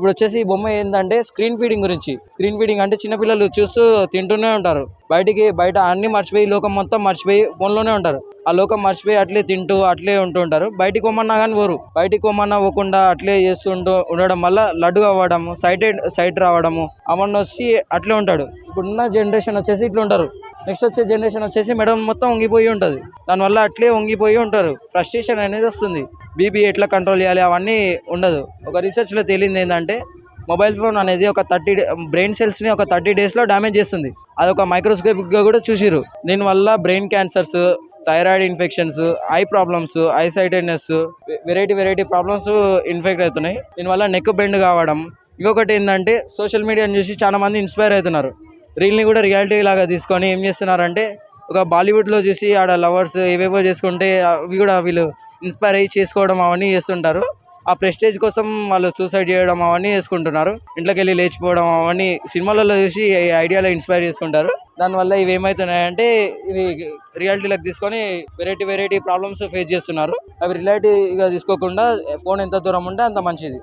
ఇప్పుడు వచ్చేసి ఈ బొమ్మ ఏంటంటే స్క్రీన్ ఫీడింగ్ గురించి. స్క్రీన్ ఫీడింగ్ అంటే చిన్నపిల్లలు చూస్తూ తింటూనే ఉంటారు. బయటికి బయట అన్ని మర్చిపోయి లోకం మొత్తం మర్చిపోయి ఫోన్లోనే ఉంటారు. ఆ లోకం మర్చిపోయి అట్లే తింటూ అట్లే ఉంటూ ఉంటారు. బయటికి పోమన్నా కానీ పోరు. బయటికి పోమన్నా పోకుండా అట్లే చేస్తుంటూ ఉండడం వల్ల లడ్డుగా అవ్వడము సైట్ సైట్ రావడము అవన్నీ వచ్చి అట్లే ఉంటాడు. ఇప్పుడున్న జనరేషన్ వచ్చేసి ఇట్లా ఉంటారు. నెక్స్ట్ వచ్చే జనరేషన్ వచ్చేసి మెడ మొత్తం వంగిపోయి ఉంటుంది. దానివల్ల అట్లే వంగిపోయి ఉంటారు. ఫ్రస్ట్రేషన్ అనేది వస్తుంది. బీపీ ఎట్లా కంట్రోల్ చేయాలి అవన్నీ ఉండదు. ఒక రీసెర్చ్లో తేలింది ఏంటంటే మొబైల్ ఫోన్ అనేది ఒక థర్టీ బ్రెయిన్ సెల్స్ని ఒక థర్టీ డేస్లో డ్యామేజ్ చేస్తుంది. అది ఒక మైక్రోస్కోపిక్గా కూడా చూసిరు దీనివల్ల brain cancers thyroid infections eye problems eye sightedness variety variety problems infect అవుతున్నాయి. దీనివల్ల నెక్ బెండ్ కావడం. ఇంకొకటి ఏంటంటే సోషల్ మీడియాని చూసి చాలా మంది ఇన్స్పైర్ అవుతున్నారు. రీల్ని కూడా రియాలిటీ లాగా తీసుకొని ఏం చేస్తున్నారంటే ఒక బాలీవుడ్లో చూసి ఆడ లవర్స్ ఏవేవో చేసుకుంటే అవి కూడా వీళ్ళు ఇన్స్పైర్ అయ్యి చేసుకోవడం అవన్నీ చేస్తుంటారు. ఆ ప్రెస్టేజ్ కోసం వాళ్ళు సూసైడ్ చేయడం అవన్నీ చేసుకుంటున్నారు ఇంట్లోకి వెళ్ళి లేచిపోవడం అవన్నీ సినిమాలలో చూసి ఐడియాలో ఇన్స్పైర్ చేసుకుంటారు దానివల్ల ఇవి ఏమవుతున్నాయంటే ఇవి రియాలిటీలోకి తీసుకొని వెరైటీ వెరైటీ ప్రాబ్లమ్స్ ఫేస్ చేస్తున్నారు. అవి రియాలిటీగా తీసుకోకుండా ఫోన్ ఎంత దూరం ఉంటే అంత మంచిది.